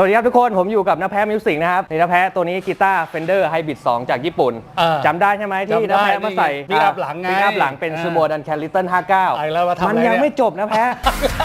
สวัสดีครับทุกคนผมอยู่กับน้าแพ้มิวสิกนะครับนี่น้าแพ้ตัวนี้กีตาร์ Fender Hybrid 2จากญี่ปุ่นเออจำได้ใช่ไหมที่จำได้น้าแพ้มาใส่นี่ pick up หลังไงปิกอัพหลังเป็นเออซูโมดันแคลิตเติ้ลเอาอีกแล้วมา59ทำอะไรมันยังเนี่ย ไม่จบนะแพ้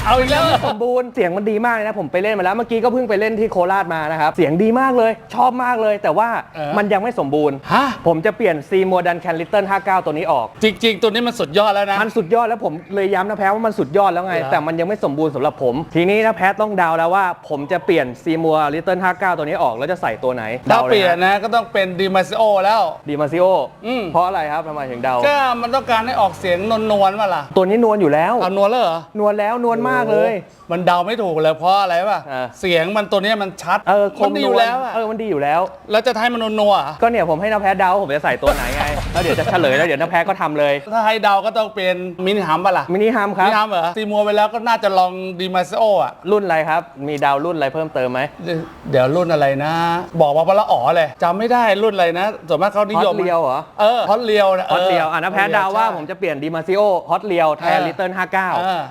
เอาอีกแล้ว สมบูรณ์เสียงมันดีมากเลยนะ ผมไปเล่นมาแล้วเมื่อกี้ก็เพิ่งไปเล่นที่โคราชมานะครับ เสียงดีมากเลย ชอบมากเลย แต่ว่าเออมันยังไม่สมบูรณ์ ฮะ ผมจะเปลี่ยน C Modern c a l i t t l e 59 ตัวนี้ออก จริง ๆ ตัวนี้มันสุดยอดแล้วนะ มันสุดยอดแล้วผมเลยย้ำนะแพ้ว่ามันสุดยอดแล้วไง เหรอแต่มันยังไม่สมบูรณ์สำหรับผม ทีนี้นะแพ้ต้องเดาแล้วว่า ผมจะเปลี่ยน C m o r Little 59 ตัวนี้ออกแล้วจะใส่ตัวไหนถ้าดาเปลี่ยนนะก็ต้องเป็นดีมาซิโอแล้ว ดีมาซิโออืม เพราะอะไรครับทำไมถึงเดา ก็มันต้องการให้ออกเสียงนวลๆมาล่ะตัวนี้นวลอยู่แล้ว เอานวลแล้วเหรอนวลแล้วนวลมากเลย โอ้มันเดาไม่ถูกเลยเพราะอะไรป่ะเออเสียงมันตัวเนี้ยมันชัดเออคมัมนดีนอยู่วลแล้วอะเออมันดีอยู่แล้ว แล้วจะให้มันนัวๆอะก็เนี่ยผมให้น้าแพ้เดาผมจะใส่ตัวไหนไง แล้วเดี๋ยวจะเฉลยแล้วเดี๋ยวน้าแพ้ก็ทำเลย ถ้าให้เดาก็ต้องเป็นมินิฮัมป่ะล่ะมินิฮัมคมิรับนิฮัมเหรอตีมัวไปแล้วก็น่าจะลองดีมาซิโออะรุ่นอะไรครับ มีดาวรุ่นอะไรเพิ่มเติมไหมเดี๋ยวเดี๋ยวรุ่นอะไรนะ บอกมาปะละอ๋อเลยจำไม่ได้รุ่นอะไรนะส่วนมากเขานิฮอยตมเรียวเหรอเออฮอตเรียวนะฮอตเรียวอะน้าแพ้เดาว่าใช่ผมจะเปลี่ยนดีมาซิโอฮอตเรียวแทนเออลิตเติ้ลเออ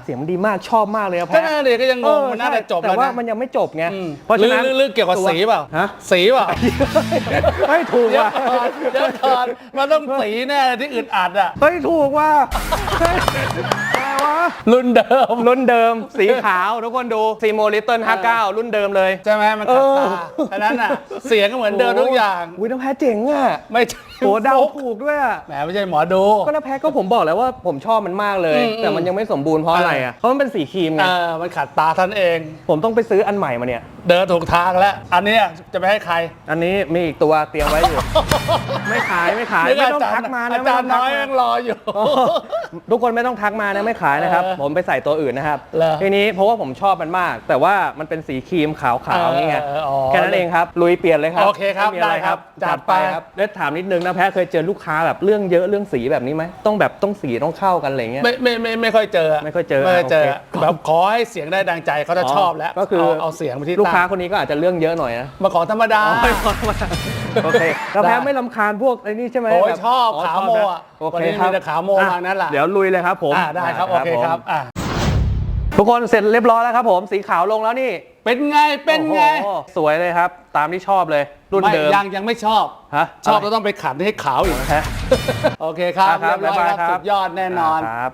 59 เสียงมันดีมากชอบมากเลยครับก็แพ้น่าเด็กก็ยังงงมันน่าจะจบแต่แล้วว่านะมันยังไม่จบไง อืมเพราะฉะนั้นหรือหรือเกี่ยวกับตัสีเปล่าฮะ สีเปล่า ไม่ถูกเดี๋ยวว่ะก่อนเดี๋ยวก่อนมันต้องสีแน่ที่อึดอัดอะ เฮ้ยถูกว่ะเฮ้ยอะไรวะรุ่นเดิม รุ่นเดิม สีขาว ทุกคนดูซีโมลิตเติ้ล59 รุ่นเดิมเลย ใช่ไหมมันขัดตาเออฉะนั้นอะ เสียงก็เหมือนเดิมทุกอย่างอุ้ยน้ำแพ้เจ๋งอะ ไม่ใช่โหเดาถูกด้วยอะแหมไม่ใช่หมอดู ก็น้าแพ้ก็ผมบอกแล้วว่าผมชอบมันมากเลยอืมแต่มันยังไม่สมบูรณ์เพราะอะไรอะเพราะมันเป็นสีครีมไงเออมันขัดตาท่านเอง ผมต้องไปซื้ออันใหม่มาเนี่ย เดินถูกทางแล้ว อันเนี้ยจะไปให้ใคร อันนี้มีอีกตัวเตรียมไว้อยู่ ไม่ขายไม่ขายนึไม่ว่ต้องจรย์ทักมานะอาจารย์ไม่ต้น้งอยทักยังมารออยู่โอ้ทุกคนไม่ต้องทักมานะไม่ขายนะครับเออผมไปใส่ตัวอื่นนะครับ เหรอทีนี้เพราะว่าผมชอบมันมาก แต่ว่ามันเป็นสีครีมขาวๆนี่ไงเอออ๋อแค่นั้นเองครับ ลุยเปลี่ยนเลยครับโอเคครับม่มีอะไรได้ครับจัจัดดไปไป ครับแล้วถามนิดนึงนะแพ้เคยเจอลูกค้าแบบเรื่องเยอะเรื่องสีแบบนี้ไหมต้องแบบต้องสีต้องเข้ากันอะไรเงี้ย ไม่ไม่ไม่ไม่ค่อยเจอไม่ค่อยเจอไม่ค่อยเจอโอเค แบบขอให้เสียงได้ดังใจเขาจะชอบแล้วก็คือเอาเอาเสียงไปที่ลูกค้าตั้งคนนี้ก็อาจจะเรื่องเยอะหน่อยนะมาขอธรรมดาไม่พอมา โอเคแล้วแพ้ได้ไม่ลำคาญพวกไอ้นี่ใช่ไหมโอ้ยแบบชอบอ๋อขาวชบโมนะอะโอวันเคนี้ครัมีบแต่ขาวโมอะทางนั้นแหละเดี๋ยวลุยเลยครับผมอ่าได้ครับ โอเคครับผมอะทุกคนเสร็จเรียบร้อยแล้วครับผมสีขาวลงแล้วนี่เป็นไงเป็นไงโอ้โหสวยเลยครับ ตามที่ชอบเลยรุ่นไม่เดิมยังยังไม่ชอบ ฮะชอบะไรแล้วต้องไปขัดให้ขาวอีก ฮะ โอเคครับครับเรียบร้อยบ๊ายบายครับครับสุดยอดแน่นอน ครับ